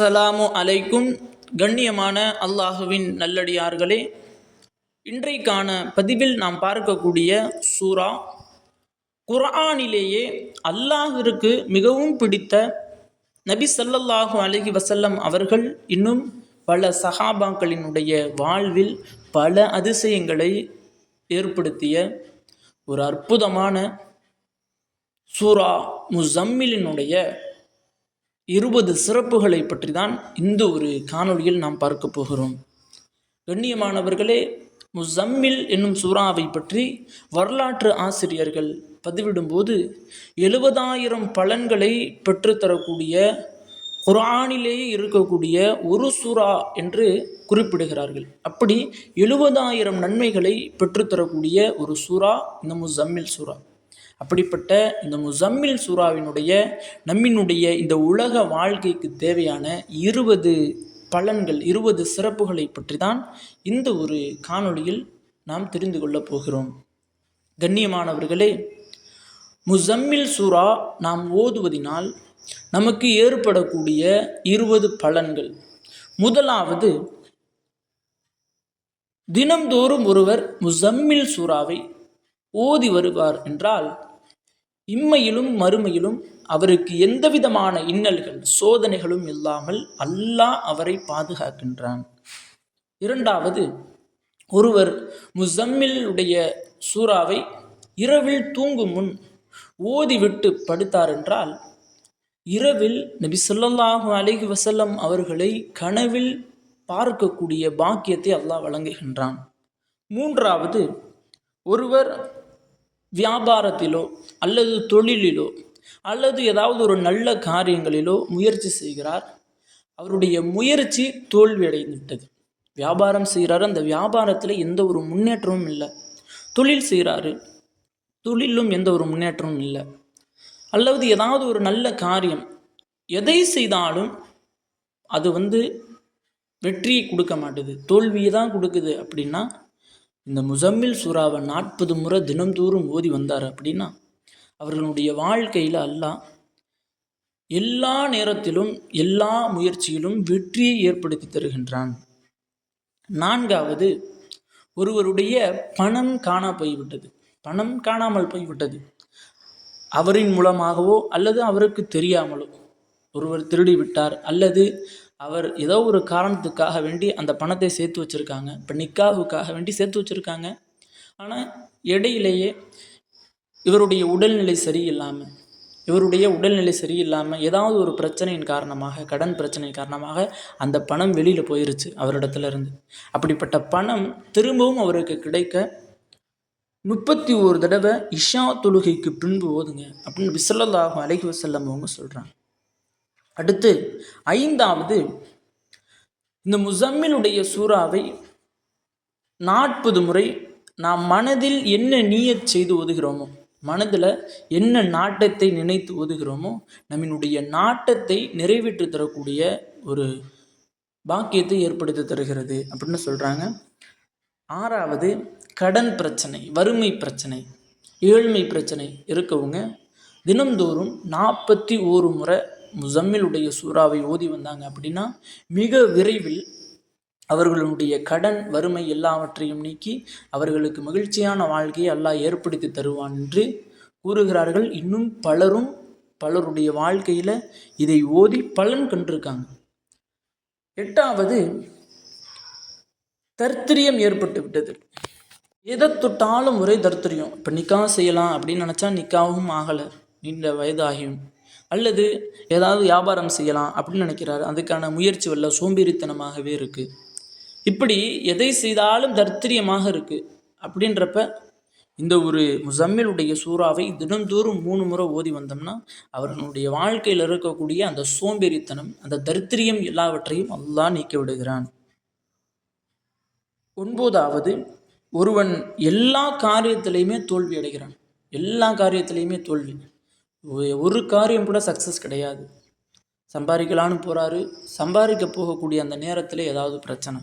அஸ்ஸலாமு அலைக்கும். கண்ணியமான அல்லாஹுவின் நல்லடியார்களே இன்றைக்கான பதிவில் நாம் பார்க்கக்கூடிய சூரா குர்ஆனிலேயே அல்லாஹிற்கு மிகவும் பிடித்த நபி சல்லல்லாஹு அலஹி வசல்லம் அவர்கள் இன்னும் பல சஹாபாக்களினுடைய வாழ்வில் பல அதிசயங்களை ஏற்படுத்திய ஒரு அற்புதமான சூரா முசம்மிலினுடைய இருபது சிறப்புகளை பற்றி தான் இந்த ஒரு காணொளியில் நாம் பார்க்க போகிறோம். கண்ணியமானவர்களே முசம்மில் என்னும் சூறாவை பற்றி வரலாற்று ஆசிரியர்கள் பதிவிடும்போது எழுபதாயிரம் பலன்களை பெற்றுத்தரக்கூடிய குரானிலேயே இருக்கக்கூடிய ஒரு சூறா என்று குறிப்பிடுகிறார்கள். அப்படி எழுபதாயிரம் நன்மைகளை பெற்றுத்தரக்கூடிய ஒரு சூறா இந்த முசம்மில் சூறா. அப்படிப்பட்ட இந்த முசம்மில் சூறாவினுடைய நம்மினுடைய இந்த உலக வாழ்க்கைக்கு தேவையான இருபது பலன்கள் இருபது சிறப்புகளை பற்றி தான் இந்த ஒரு காணொளியில் நாம் தெரிந்து கொள்ளப் போகிறோம். கண்ணியமானவர்களே முசம்மில் சூறா நாம் ஓதுவதினால் நமக்கு ஏற்படக்கூடிய இருபது பலன்கள். முதலாவது தினம்தோறும் ஒருவர் முசம்மில் சூறாவை ஓதி வருவார் என்றால் இம்மையிலும் மறுமையிலும் அவருக்கு எந்தவிதமான இன்னல்கள் சோதனைகளும் இல்லாமல் அல்லாஹ் அவரை பாதுகாக்கின்றான். இரண்டாவது ஒருவர் முசம்மிலுடைய சூறாவை இரவில் தூங்கும் முன் ஓதிவிட்டு படுத்தார் என்றால் இரவில் நபி ஸல்லல்லாஹு அலிஹி வசல்லம் அவர்களை கனவில் பார்க்கக்கூடிய பாக்கியத்தை அல்லாஹ் வழங்குகின்றான். மூன்றாவது ஒருவர் வியாபாரத்திலோ அல்லது தொழிலிலோ அல்லது ஏதாவது ஒரு நல்ல காரியங்களிலோ முயற்சி செய்கிறார். அவருடைய முயற்சி தோல்வியடைந்து விட்டது வியாபாரம் செய்கிறாரு. அந்த வியாபாரத்தில் எந்த ஒரு முன்னேற்றமும் இல்லை. தொழில் செய்கிறாரு. தொழிலும் எந்த ஒரு முன்னேற்றமும் இல்லை. அல்லது ஏதாவது ஒரு நல்ல காரியம் எதை செய்தாலும் அது வந்து வெற்றியை கொடுக்க மாட்டுது. தோல்வியை தான் கொடுக்குது அப்படின்னா இந்த முசம்மில் சூறாவை நாற்பது முறை தினம்தோறும் ஓதி வந்தார் அப்படின்னா அவர்களுடைய வாழ்க்கையில் அல்லாஹ் எல்லா நேரத்திலும் எல்லா முயற்சியிலும் வெற்றியை ஏற்படுத்தி தருகின்றான். நான்காவது ஒருவருடைய பணம் காணா போய்விட்டது. பணம் காணாமல் போய்விட்டது. அவரின் மூலமாகவோ அல்லது அவருக்கு தெரியாமலோ ஒருவர் திருடி விட்டார் அல்லது அவர் ஏதோ ஒரு காரணத்துக்காக வேண்டி அந்த பணத்தை சேர்த்து வச்சுருக்காங்க. இப்போ நிக்காவுக்காக வேண்டி சேர்த்து வச்சுருக்காங்க. ஆனால் இடையிலேயே இவருடைய உடல்நிலை சரியில்லாமல் இவருடைய உடல்நிலை சரியில்லாமல் ஏதாவது ஒரு பிரச்சனையின் காரணமாக கடன் பிரச்சனை காரணமாக அந்த பணம் வெளியில் போயிருச்சு அவரிடத்துல இருந்து அப்படிப்பட்ட பணம் திரும்பவும் அவருக்கு கிடைக்க முப்பத்தி ஒரு தடவை இஷா தொழுகைக்கு பின்பு ஓதுங்க அப்படின்னு விசல்லதாகும் அழகி வசல்லம் அவங்க சொல்கிறாங்க அடுத்து ஐந்தாவது இந்த முசம்மினுடைய சூறாவை நாற்பது முறை நாம் மனதில் என்ன நீயத் செய்து ஓதுகிறோமோ மனதில் என்ன நாட்டத்தை நினைத்து ஓதுகிறோமோ நம்மினுடைய நாட்டத்தை நிறைவேற்றி தரக்கூடிய ஒரு பாக்கியத்தை ஏற்படுத்தி தருகிறது அப்படின்னு சொல்கிறாங்க ஆறாவது கடன் பிரச்சனை வறுமை பிரச்சனை ஏழ்மை பிரச்சனை இருக்கவங்க தினந்தோறும் நாற்பத்தி ஓரு முறை முசம்மிலுடைய சூறாவை ஓதி வந்தாங்க அப்படின்னா மிக விரைவில் அவர்களுடைய கடன் வறுமை எல்லாவற்றையும் நீக்கி அவர்களுக்கு மகிழ்ச்சியான வாழ்க்கையை அல்லாஹ் ஏற்படுத்தி தருவான் என்று கூறுகிறார்கள். இன்னும் பலரும் பலருடைய வாழ்க்கையில் இதை ஓதி பலன் கண்டிருக்காங்க. எட்டாவது தர்த்திரியம் ஏற்பட்டு விட்டது. எதை தொட்டாலும் ஒரே தர்த்திரியம். இப்போ நிக்கா செய்யலாம் அப்படின்னு நினச்சா நிக்காவும் ஆகலை. நீண்ட வயதாகியும். அல்லது ஏதாவது வியாபாரம் செய்யலாம் அப்படின்னு நினைக்கிறாரு. அதுக்கான முயற்சி வரல சோம்பேறித்தனமாகவே இருக்குது இப்படி எதை செய்தாலும் தர்த்திரியமாக இருக்குது அப்படின்றப்ப இந்த ஒரு முசம்மிலுடைய சூறாவை தினந்தோறும் மூணு முறை ஓதி வந்தோம்னா அவர்களுடைய வாழ்க்கையில் இருக்கக்கூடிய அந்த சோம்பேறித்தனம் அந்த தரித்திரியம் எல்லாவற்றையும் அல்லா நீக்கி விடுகிறான். ஒன்பதாவது ஒருவன் எல்லா காரியத்திலையுமே தோல்வி அடைகிறான் எல்லா காரியத்திலையுமே தோல்வி. ஒரு காரியம் கூட சக்ஸஸ் கிடையாது. சம்பாதிக்கலான்னு போகிறாரு சம்பாதிக்க போகக்கூடிய அந்த நேரத்தில் ஏதாவது பிரச்சனை.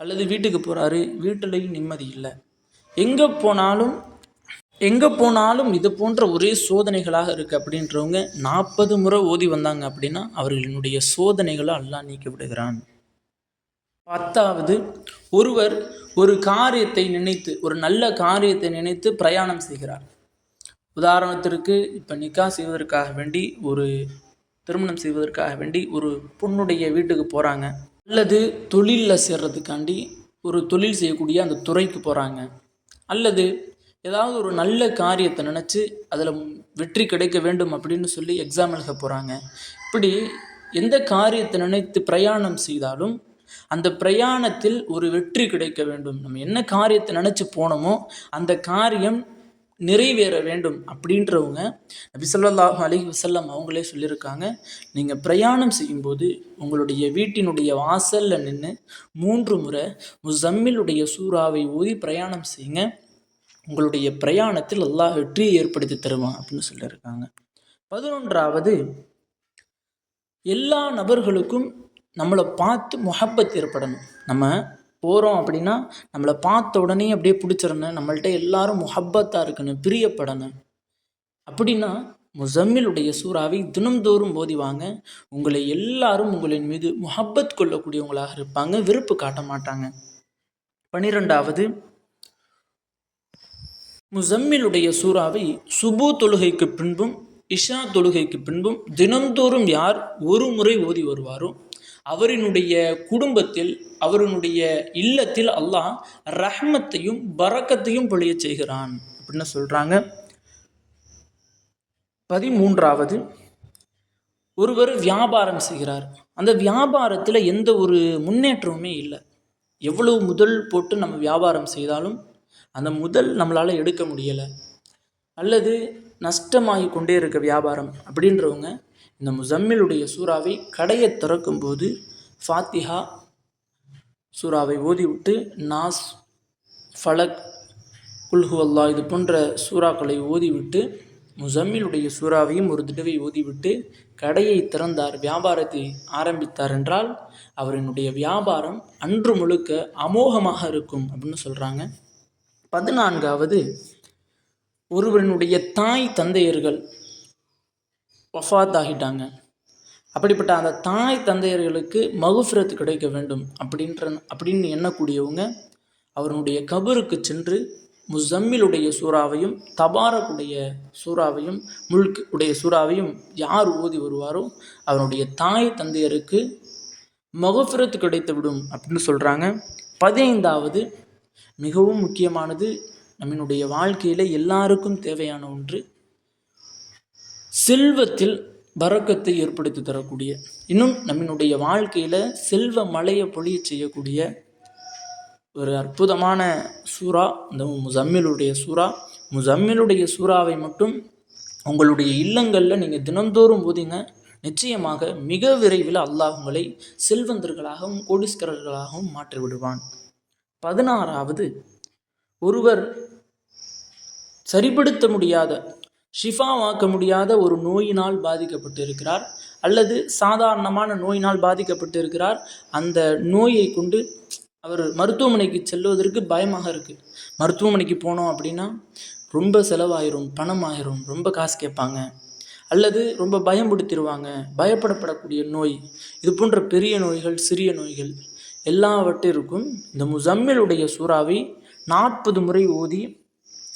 அல்லது வீட்டுக்கு போகிறாரு வீட்டிலையும் நிம்மதி இல்லை. எங்கே போனாலும் எங்கே போனாலும் இது போன்ற ஒரே சோதனைகளாக இருக்குது அப்படின்றவங்க நாற்பது முறை ஓதி வந்தாங்க அப்படின்னா அவர்களினுடைய சோதனைகளை எல்லாம் நீக்கி விடுகிறான். பத்தாவது ஒருவர் ஒரு காரியத்தை நினைத்து ஒரு நல்ல காரியத்தை நினைத்து பிரயாணம் செய்கிறார். உதாரணத்திற்கு இப்போ நிக்கா செய்வதற்காக வேண்டி ஒரு திருமணம் செய்வதற்காக வேண்டி ஒரு பொண்ணுடைய வீட்டுக்கு போகிறாங்க அல்லது தொழிலில் சேர்றதுக்காண்டி ஒரு தொழில் செய்யக்கூடிய அந்த துறைக்கு போகிறாங்க அல்லது ஏதாவது ஒரு நல்ல காரியத்தை நினச்சி அதில் வெற்றி கிடைக்க வேண்டும் அப்படின்னு சொல்லி எக்ஸாம் எழுத போகிறாங்க இப்படி எந்த காரியத்தை நினைத்து பிரயாணம் செய்தாலும் அந்த பிரயாணத்தில் ஒரு வெற்றி கிடைக்க வேண்டும். நம்ம என்ன காரியத்தை நினச்சி போனோமோ அந்த காரியம் நிறைவேற வேண்டும் அப்படின்றவங்க நபி அலி வசல்லம் அவங்களே சொல்லியிருக்காங்க. நீங்கள் பிரயாணம் செய்யும்போது உங்களுடைய வீட்டினுடைய வாசலில் நின்று மூன்று முறை முசம்மிலுடைய சூறாவை ஊதி பிரயாணம் செய்யுங்க. உங்களுடைய பிரயாணத்தில் அல்லாஹ் வெற்றியை ஏற்படுத்தி தருவான் அப்படின்னு சொல்லியிருக்காங்க. பதினொன்றாவது எல்லா நபர்களுக்கும் நம்மளை பார்த்து முஹப்பத் ஏற்படணும். நம்ம போகிறோம் அப்படின்னா நம்மளை பார்த்த உடனே அப்படியே பிடிச்சிடணும். நம்மள்கிட்ட எல்லாரும் முஹப்பத்தாக இருக்கணும் பிரியப்படணும். அப்படின்னா முசம்மிலுடைய சூறாவை தினம்தோறும் போதிவாங்க உங்களை எல்லாரும் உங்களின் மீது முஹப்பத் கொள்ளக்கூடியவங்களாக இருப்பாங்க. விருப்பு காட்ட மாட்டாங்க. பன்னிரெண்டாவது முசம்மிலுடைய சூறாவை சுபு தொழுகைக்கு பின்பும் இஷா தொழுகைக்கு பின்பும் தினம்தோறும் யார் ஒரு முறை ஓதி வருவாரோ அவரினுடைய குடும்பத்தில் அவரினுடைய இல்லத்தில் அல்லாஹ் ரஹ்மத்தையும் பறக்கத்தையும் பொழிய செய்கிறான். அப்படின்னு சொல்கிறாங்க பதிமூன்றாவது ஒருவர் வியாபாரம் செய்கிறார். அந்த வியாபாரத்தில் எந்த ஒரு முன்னேற்றமுமே இல்லை. எவ்வளவு முதல் போட்டு நம்ம வியாபாரம் செய்தாலும் அந்த முதல் நம்மளால் எடுக்க முடியலை. அல்லது நஷ்டமாகி கொண்டே இருக்க வியாபாரம் அப்படின்றவங்க இந்த முசம்மிலுடைய சூறாவை கடையை திறக்கும்போது ஃபாத்திஹா சூறாவை ஓதிவிட்டு நாஸ் ஃபலக் குல்ஹு அல்லா இது போன்ற சூறாக்களை ஓதிவிட்டு முசம்மிலுடைய சூறாவையும் ஒரு தடவை ஓதிவிட்டு கடையை திறந்தார் வியாபாரத்தை ஆரம்பித்தார் என்றால் அவரினுடைய வியாபாரம் அன்று முழுக்க அமோகமாக இருக்கும் அப்படின்னு சொல்கிறாங்க பதினான்காவது ஒருவனுடைய தாய் தந்தையர்கள் ஒஃபாத் ஆகிட்டாங்க அப்படிப்பட்ட அந்த தாய் தந்தையர்களுக்கு மகுஃபிரத் கிடைக்க வேண்டும் அப்படின்ற அப்படின்னு எண்ணக்கூடியவங்க அவருடைய கபருக்கு சென்று முசம்மிலுடைய சூறாவையும் தபாரக்குடைய சூறாவையும் முல்க் உடைய சூறாவையும் யார் ஓதி வருவாரோ அவருடைய தாய் தந்தையருக்கு மகஃபிரத்து கிடைத்து விடும் அப்படின்னு சொல்கிறாங்க பதினைந்தாவது மிகவும் முக்கியமானது நம்மினுடைய வாழ்க்கையில் எல்லாருக்கும் தேவையான ஒன்று செல்வத்தில் பறக்கத்தை ஏற்படுத்தி தரக்கூடிய இன்னும் நம்மினுடைய வாழ்க்கையில் செல்வ மலையை பொழிய செய்யக்கூடிய ஒரு அற்புதமான சூறா இந்த முசம்மிலுடைய சூறா. முசம்மிலுடைய சூறாவை மட்டும் உங்களுடைய இல்லங்களில் நீங்கள் தினந்தோறும் போதிங்க நிச்சயமாக மிக விரைவில் அல்லாஹ் உங்களை செல்வந்தர்களாகவும் கோடீஸ்கரர்களாகவும் மாற்றிவிடுவான் பதினாறாவது ஒருவர் சரிப்படுத்த முடியாத ஷிஃபாவாக்க முடியாத ஒரு நோயினால் பாதிக்கப்பட்டு இருக்கிறார் அல்லது சாதாரணமான நோயினால் பாதிக்கப்பட்டு இருக்கிறார் அந்த நோயை கொண்டு அவர் மருத்துவமனைக்கு செல்வதற்கு பயமாக இருக்குது மருத்துவமனைக்கு போனோம் அப்படின்னா ரொம்ப செலவாயிரும் பணம் ஆயிரும் ரொம்ப காசு கேட்பாங்க. அல்லது ரொம்ப பயம்படுத்திடுவாங்க பயப்படப்படக்கூடிய நோய். இது போன்ற பெரிய நோய்கள் சிறிய நோய்கள் எல்லாவற்றிற்கும் இந்த முசம்மிலுடைய சூறாவை நாற்பது முறை ஊதி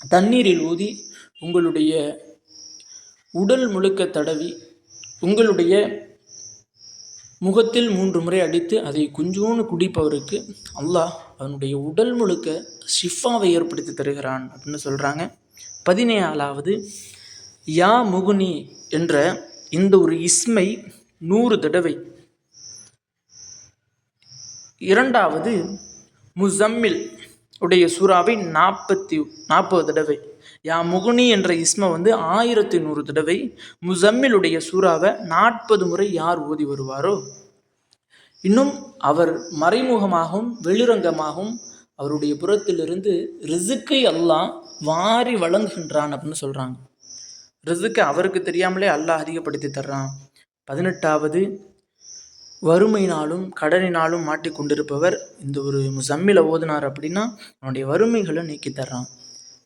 தண்ணீரில் ஊதி உங்களுடைய உடல் முழுக்க தடவி உங்களுடைய முகத்தில் மூன்று முறை அடித்து அதை குஞ்சோன்னு குடிப்பவருக்கு அல்லாஹ் அவனுடைய உடல் முழுக்க ஷிஃபாவை ஏற்படுத்தி தருகிறான் அப்படின்னு சொல்கிறாங்க பதினேழாவது யா முகுனி என்ற இந்த ஒரு இஸ்மை நூறு தடவை. இரண்டாவது முசம்மில் உடைய சூறாவை நாற்பத்தி நாற்பது தடவை. யா முகுனி என்ற இஸ்மை வந்து ஆயிரத்தி நூறு தடவை முசம்மிலுடைய சூறாவை நாற்பது முறை யார் ஓதி வருவாரோ? இன்னும் அவர் மறைமுகமாகவும் வெளிரங்கமாகவும் அவருடைய புறத்திலிருந்து ரிசுக்கை அல்லாஹ் வாரி வழங்குகின்றான் அப்படின்னு சொல்கிறாங்க ரிசுக்கை அவருக்கு தெரியாமலே அல்லாஹ் அதிகப்படுத்தி தர்றான். பதினெட்டாவது வறுமையினாலும் கடனினாலும் மாட்டிக்கொண்டிருப்பவர் இந்த ஒரு முசம்மில ஓதுனார் அப்படின்னா அவனுடைய வறுமைகளை நீக்கி தர்றான்.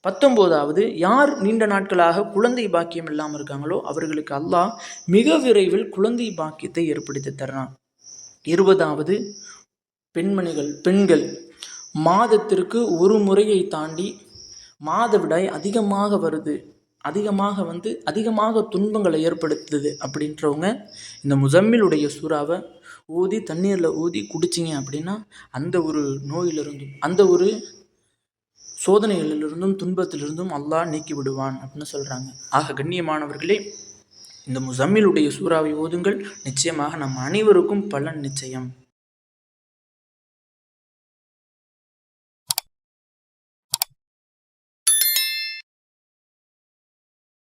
பத்தொம்போதாவது யார் நீண்ட நாட்களாக குழந்தை பாக்கியம் இல்லாமல் இருக்காங்களோ அவர்களுக்கு அல்லாஹ் மிக விரைவில் குழந்தை பாக்கியத்தை ஏற்படுத்தி தர்றான். இருபதாவது பெண்மணிகள் பெண்கள் மாதத்திற்கு ஒரு முறையை தாண்டி மாதவிடாய் அதிகமாக வருது. அதிகமாக வந்து அதிகமாக துன்பங்களை ஏற்படுத்துது அப்படின்றவங்க இந்த முசம்மிலுடைய சூறாவை ஊதி தண்ணீரில் ஊதி குடிச்சிங்க அப்படின்னா அந்த ஒரு நோயிலிருந்தும் அந்த ஒரு சோதனைகளிலிருந்தும் துன்பத்திலிருந்தும் அல்லாஹ் நீக்கி விடுவான் அப்படின்னு சொல்கிறாங்க ஆக கண்ணியமானவர்களே இந்த முசம்மிலுடைய சூறாவை ஓதுங்கள். நிச்சயமாக நம் அனைவருக்கும் பலன் நிச்சயம்.